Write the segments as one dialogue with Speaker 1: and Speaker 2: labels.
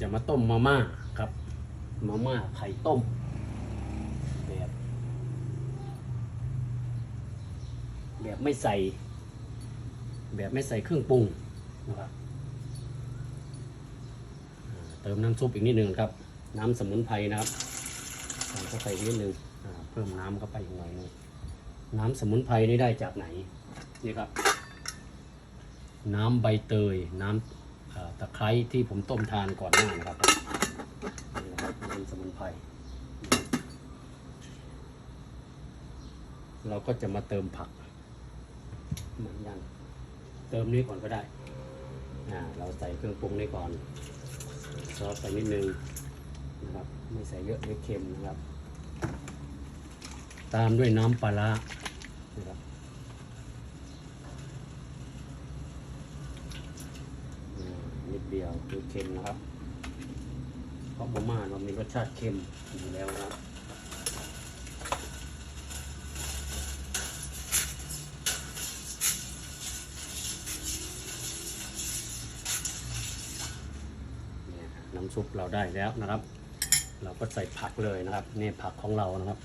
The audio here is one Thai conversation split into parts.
Speaker 1: จะมาต้มมาม่าครับ มาม่าไข่ต้มแบบแบบไม่ใส่ แบบไม่ใส่เครื่องปรุงนะครับเติมน้ำซุปอีกนิดนึงครับ น้ำสมุนไพรนะครับใส่เข้าไปนิดนึงอ่าเพิ่มน้ำเข้าไปอีกหน่อยนึงน้ำสมุนไพรนี่ได้จากไหนนี่ครับ น้ำใบเตยน้ำ ตะไคร้ที่ผมต้มทานก่อนหน้านะครับนี่นะครับน้ำสมุนไพรเราก็จะมาเติมผักเหมือนกันเติมนี้ก่อนก็ได้อ่าเราใส่เครื่องปรุงนี้ก่อนซอสไปนิดนึงนะครับไม่ใส่เยอะเดี๋ยวเค็มนะครับ ตามด้วยน้ำปลาร้านะครับ อ่านิด เดียวคือเค็มนะครับ เพราะมาม่าเรามีรสชาติเค็มอยู่แล้วนะครับนี่น้ำซุปเราได้แล้วนะครับ เราก็ใส่ผักเลยนะครับ นี่ผักของเรานะครับ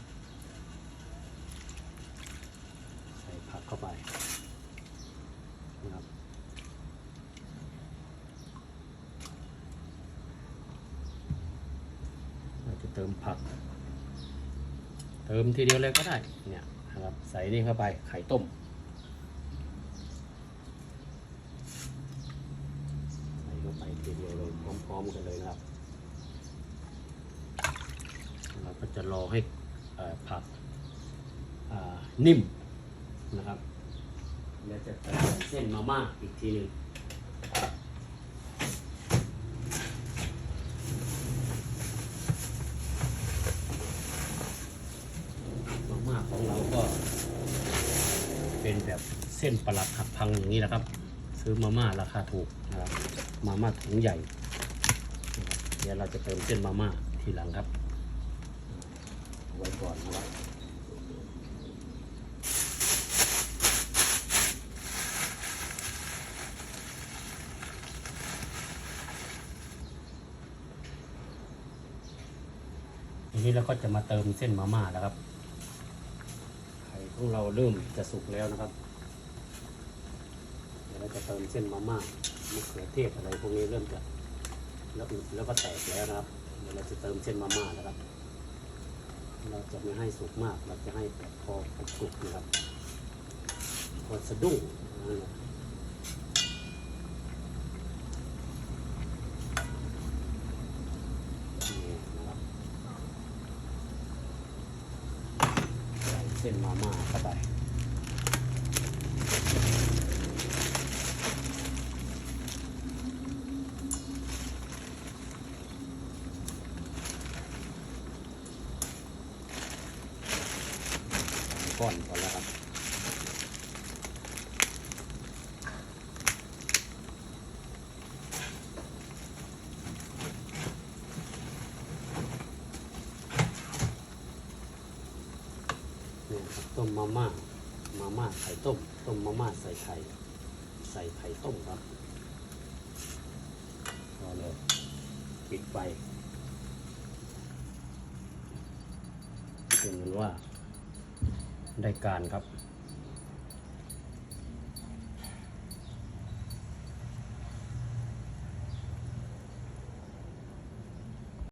Speaker 1: ใส่ผักเข้าไปนะครับ เราจะเติมผัก เติมทีเดียวเลยก็ได้ เนี่ยนะครับ ใส่นี่เข้าไป ไข่ต้ม ใส่เข้าไปทีเดียวเลยพร้อมๆกันเลยนะครับ เราก็จะรอให้ผักนิ่มนะครับ แล้วจะใส่เส้นมาม่าอีกทีหนึ่ง มาม่าของเราก็ เป็นแบบเส้นประหลัดหักพังอย่างนี้นะครับ ซื้อมาม่าราคาถูกนะครับมาม่าถุงใหญ่ เดี๋ยวเราจะเติมเส้นมาม่าทีหลังครับเอาไว้ก่อนนะครับทีนี้เราก็จะมาเติมเส้นมาม่าแล้วครับ ของเราเริ่มจะสุกแล้วนะครับ เดี๋ยวเราจะเติมเส้นมาม่ามะเขือเทศอะไรพวกนี้เริ่มจะแล้วอึแล้วก็แตกแล้วนะครับ เดี๋ยวเราจะเติมเส้นมาม่านะครับ เราจะไม่ให้สุกมาก เราจะให้แบบพอสุกนะครับพอสะดุ้งนั่นแหละนี่นะครับ ใส่ เส้นมาม่าเข้าไปก้อนก่อนแล้วครับ เนี่ยครับ ต้มมาม่ามาม่าไข่ต้ม ต้มมาม่าใส่ไข่ ใส่ไข่ต้มครับพอเลยปิดไฟเป็นเหมือนว่าได้การครับ